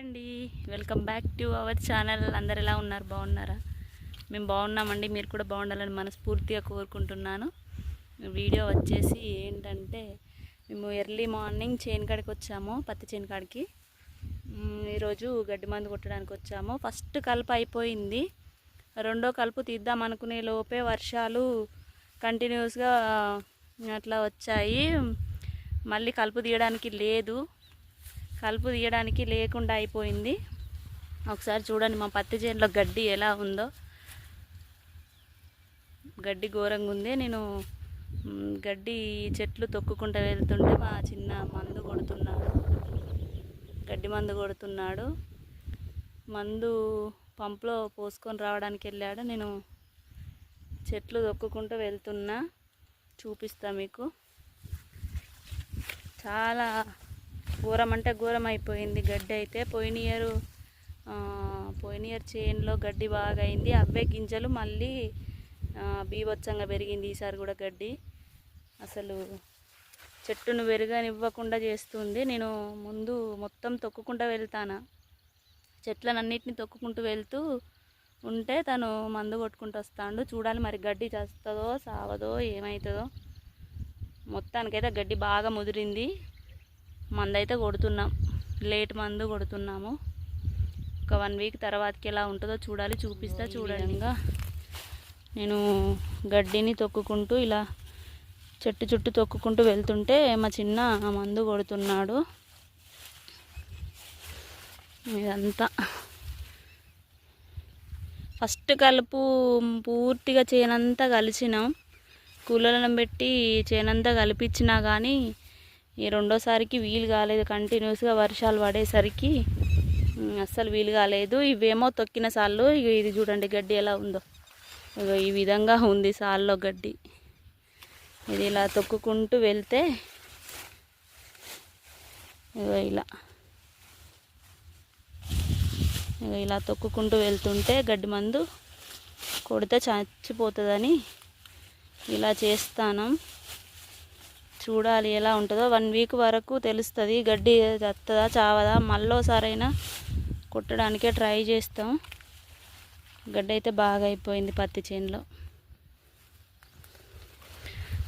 అండి. Welcome back to our channel అందరు ఎలా ఉన్నారు? బాగున్నారా? మేము బాగున్నామండి. మీరు కూడా బాగుండాలని మనస్ఫూర్తిగా కోరుకుంటున్నాను. వీడియో వచ్చేసి ఏంటంటే మేము ఎర్లీ మార్నింగ్ చేను కాడికి వచ్చాము పత్తి చేను కాడికి. ఈరోజు గడ్డి మందు కొట్టడానికి వచ్చాము. ఫస్ట్ కలుపు అయిపోయింది. రెండో కలుపు తీద్దాం అనుకునే లోపే వర్షాలు కంటిన్యూస్గా అట్లా వచ్చాయి. మళ్ళీ కలుపు తీయడానికి లేదు. కలుపు తీయడానికి లేకుండా అయిపోయింది. ఒకసారి చూడండి మా పత్తి చేనులో గడ్డి ఎలా ఉందో. గడ్డి ఘోరంగా ఉంది. నేను గడ్డి చెట్లు తొక్కుకుంటూ వెళ్తుంటే మా చిన్న మందు కొడుతున్నాడు. గడ్డి మందు కొడుతున్నాడు. మందు పంపులో పోసుకొని రావడానికి వెళ్ళాడు. నేను చెట్లు తొక్కుకుంటూ వెళ్తున్నా. చూపిస్తా మీకు. చాలా ఘోరం అంటే ఘోరం అయిపోయింది గడ్డి అయితే పోయిన ఇయర్ పోయిన ఇయర్ చేనులో గడ్డి బాగా అయింది అవే గింజలు మళ్ళీ బీభత్సంగా పెరిగింది ఈసారి కూడా గడ్డి. అసలు చెట్టును పెరగనివ్వకుండా చేస్తుంది. నేను ముందు మొత్తం తొక్కుకుంటూ వెళ్తాను. చెట్లనన్నిటిని తొక్కుకుంటూ వెళ్తూ ఉంటే తను మందు కొట్టుకుంటూ వస్తాడు. చూడాలి మరి గడ్డి చస్తుందో సావదో ఏమవుతుందో మొత్తానికైతే గడ్డి బాగా ముదిరింది. మందైతే కొడుతున్నాం. లేట్ మందు కొడుతున్నాము. ఒక వన్ వీక్ తర్వాతకి ఎలా ఉంటుందో చూడాలి చూపిస్తా చూడండి ఇంకా. నేను గడ్డిని తొక్కుకుంటూ ఇలా చెట్టు చుట్టూ తొక్కుకుంటూ వెళ్తుంటే మా చిన్న మందు కొడుతున్నాడు. ఇదంతా. ఫస్ట్ కలుపు పూర్తిగా చేనంతా కలిసినాం. కూలలను పెట్టి చేనంతా కలిపించినా కానీ ఈ రెండోసారికి వీలు కాలేదు కంటిన్యూస్గా వర్షాలు పడేసరికి అస్సలు వీలు కాలేదు. ఇవేమో తొక్కిన సాళ్ళు ఇది చూడండి గడ్డి ఎలా ఉందో. ఇగో ఈ విధంగా ఉంది సాల్లో గడ్డి. ఇది ఇలా తొక్కుకుంటూ వెళ్తే ఇగో ఇలా. ఇగో ఇలా తొక్కుకుంటూ వెళ్తుంటే గడ్డి మందు కొడితే చచ్చిపోతుందని ఇలా చేస్తాను. చూడాలి ఎలా ఉంటుందో. వన్ వీక్ వరకు తెలుస్తుంది. గడ్డి తత్తదా చావదా? మళ్ళోసారైనా కొట్టడానికే ట్రై చేస్తాం. గడ్డి అయితే బాగా అయిపోయింది పత్తి చేనులో.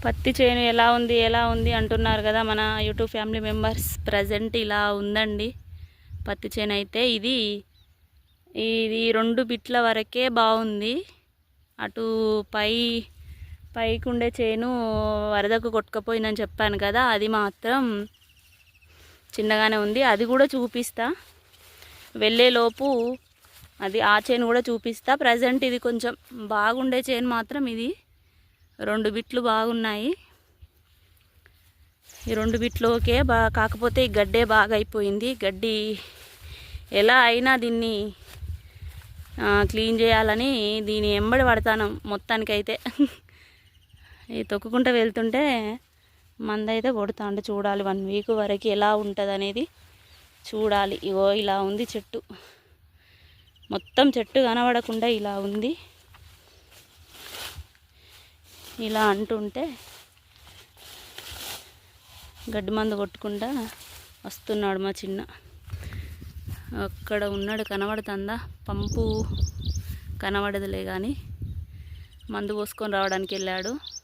పత్తి చేను ఎలా ఉంది ఎలా ఉంది అంటున్నారు కదా మన యూట్యూబ్ ఫ్యామిలీ మెంబర్స్. ప్రజెంట్ ఇలా ఉందండి. పత్తి చేను అయితే ఇది ఇది రెండు బిట్ల వరకే బాగుంది. అటు పై పైకి ఉండే చేను వరదకు కొట్టుకపోయిందని చెప్పాను కదా అది మాత్రం చిన్నగానే ఉంది. అది కూడా చూపిస్తా. వెళ్ళేలోపు అది ఆ చేను కూడా చూపిస్తా. ప్రజెంట్ ఇది కొంచెం బాగుండే చేను మాత్రం ఇది. రెండు బిట్లు బాగున్నాయి. ఈ రెండు బిట్లు ఓకే. బా కాకపోతే ఈ గడ్డే బాగా అయిపోయింది గడ్డి ఎలా అయినా దీన్ని క్లీన్ చేయాలని దీని ఎంబడి పడతాను మొత్తానికైతే. ఈ తొక్కుకుంటూ వెళ్తుంటే మందైతే కొడతా అంటే చూడాలి వన్ వీక్ వరకు ఎలా ఉంటుంది అనేది చూడాలి. ఇగో ఇలా ఉంది చెట్టు. మొత్తం చెట్టు కనబడకుండా ఇలా ఉంది. ఇలా అంటుంటే గడ్డి మందు కొట్టుకుండా వస్తున్నాడు మా చిన్న. అక్కడ ఉన్నాడు కనబడుతుందా? పంపు కనబడదులే కానీ మందు పోసుకొని రావడానికి వెళ్ళాడు.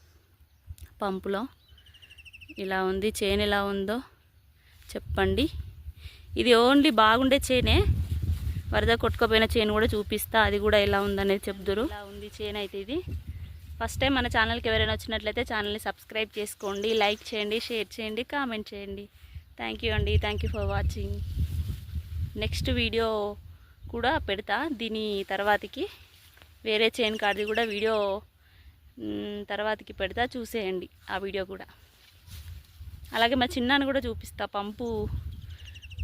పంపులో. ఇలా ఉంది చేను ఎలా ఉందో చెప్పండి. ఇది ఓన్లీ బాగుండే చేనే. వరద కొట్టుకోపోయిన చేను కూడా చూపిస్తా అది కూడా ఎలా ఉందనేది చెప్దురు. ఇలా ఉంది చేను అయితే ఇది. ఫస్ట్ టైం మన ఛానల్కి ఎవరైనా వచ్చినట్లయితే ఛానల్ని సబ్స్క్రైబ్ చేసుకోండి లైక్ చేయండి షేర్ చేయండి కామెంట్ చేయండి. థ్యాంక్ యూ అండి thank you for watching next video కూడా పెడతా దీని తర్వాతకి. వేరే చైన్ కార్ది కూడా వీడియో తర్వాతకి పెడతా చూసేయండి ఆ వీడియో కూడా. అలాగే మా చిన్నాన్ని కూడా చూపిస్తా పంపు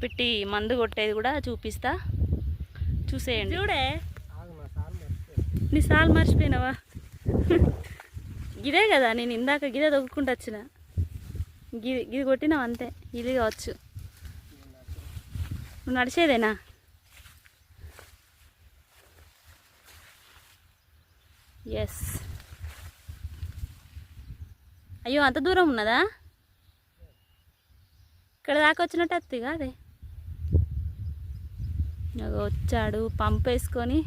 పెట్టి మందు కొట్టేది కూడా చూపిస్తా. చూసేయండి. చూడే. నీ సాల్ మర్చిపోయినావా? గిదే కదా నేను ఇందాక గిదే తొక్కుకుంటూ వచ్చిన. గిది గిది కొట్టినావు అంతే ఇది కావచ్చు. నువ్వు నడిచేదేనా? ఎస్ అయ్యో అంత దూరం ఉన్నదా? ఇక్కడ దాకా వచ్చినట్టు అత్తి కాదే వచ్చాడు పంప్ వేసుకొని.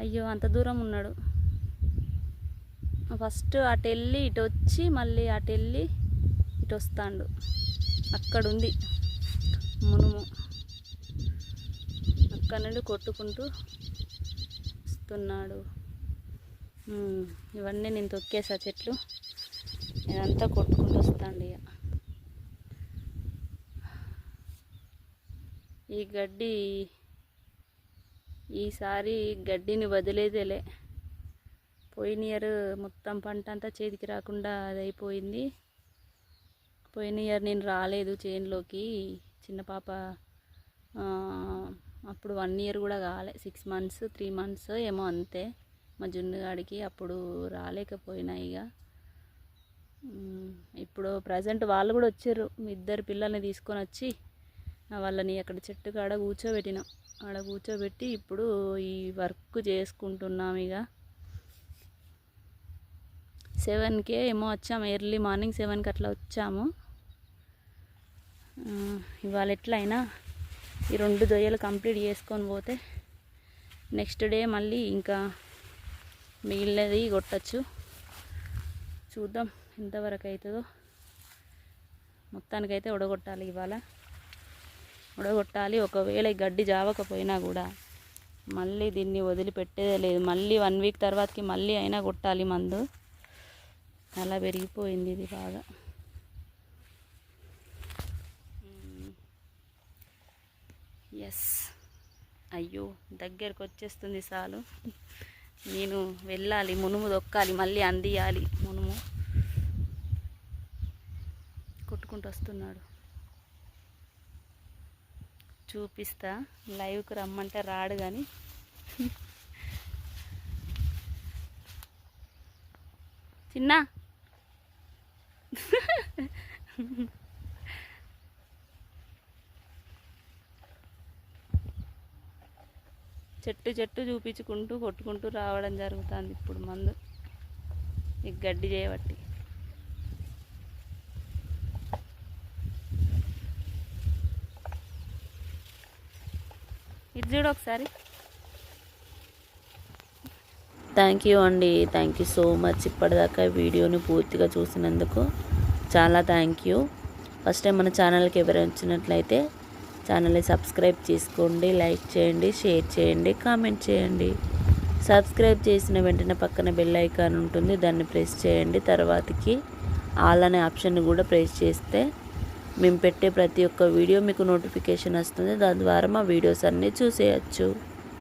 అయ్యో అంత దూరం ఉన్నాడు. ఫస్ట్ అటు వెళ్ళి ఇటు వచ్చి మళ్ళీ అటు వెళ్ళి ఇటు వస్తాడు. అక్కడుంది. మునుము. అక్కడ నుండి కొట్టుకుంటూ వస్తున్నాడు. ఇవన్నీ నేను తొక్కేసా చెట్లు. ఇదంతా కొట్టుకుంటూ వస్తాండి ఇక ఈ గడ్డి ఈసారి గడ్డిని వదిలేదేలే. పోయిన ఇయర్ మొత్తం పంట అంతా చేతికి రాకుండా అది అయిపోయింది పోయిన ఇయర్ నేను రాలేదు చేనులోకి. చిన్న పాప అప్పుడు వన్ ఇయర్ కూడా కాలే. సిక్స్ మంత్స్ త్రీ మంత్స్ ఏమో అంతే. మా జున్నుగాడికి అప్పుడు రాలేకపోయినా ఇక ఇప్పుడు ప్రజెంట్ వాళ్ళు కూడా వచ్చారు. ఇద్దరు పిల్లల్ని తీసుకొని వచ్చి వాళ్ళని అక్కడ చెట్టు కాడ కూర్చోబెట్టినాం. ఆడ కూర్చోబెట్టి ఇప్పుడు ఈ వర్క్ చేసుకుంటున్నాం ఇక సెవెన్కే ఏమో వచ్చాము ఎర్లీ మార్నింగ్ సెవెన్కి అట్లా వచ్చాము. ఇవాళ ఎట్లయినా ఈ రెండు దొయ్యలు కంప్లీట్ చేసుకొని పోతే నెక్స్ట్ డే మళ్ళీ ఇంకా మిగిలినది కొట్టచ్చు. చూద్దాం ఎంతవరకు అవుతుందో మొత్తానికైతే ఉడగొట్టాలి ఇవాళ. ఉడగొట్టాలి ఒకవేళ గడ్డి జావకపోయినా కూడా మళ్ళీ దీన్ని వదిలిపెట్టేదే లేదు. మళ్ళీ వన్ వీక్ తర్వాతకి మళ్ళీ అయినా కొట్టాలి మందు. అలా పెరిగిపోయింది ఇది బాగా. ఎస్. అయ్యో దగ్గరకు వచ్చేస్తుంది సాలు. నేను వెళ్ళాలి మునుము దొక్కాలి మళ్ళీ అందియాలి మునుము. కొట్టుకుంటూ వస్తున్నాడు. చూపిస్తా లైవ్కి రమ్మంటే రాడు కానీ చిన్న. చెట్టు చెట్టు చూపించుకుంటూ కొట్టుకుంటూ రావడం జరుగుతుంది ఇప్పుడు మందు. ఈ గడ్డి చేయబట్టి. ఇది చూడు ఒకసారి. థ్యాంక్ యూ అండి. థ్యాంక్ యూ సో మచ్ ఇప్పటిదాకా వీడియోని పూర్తిగా చూసినందుకు చాలా థ్యాంక్ యూ ఫస్ట్ టైం మన ఛానల్కి ఎవరైనా వచ్చినట్లయితే ఛానల్ని సబ్స్క్రైబ్ చేసుకోండి లైక్ చేయండి షేర్ చేయండి కామెంట్ చేయండి. సబ్స్క్రైబ్ చేసిన వెంటనే పక్కన బెల్ ఐకాన్ ఉంటుంది దాన్ని ప్రెస్ చేయండి. తర్వాతకి ఆల్ అనే ఆప్షన్ కూడా ప్రెస్ చేస్తే మేము పెట్టే ప్రతి ఒక్క వీడియో మీకు నోటిఫికేషన్ వస్తుంది. దాని ద్వారా మా వీడియోస్ అన్నీ చూసేయచ్చు.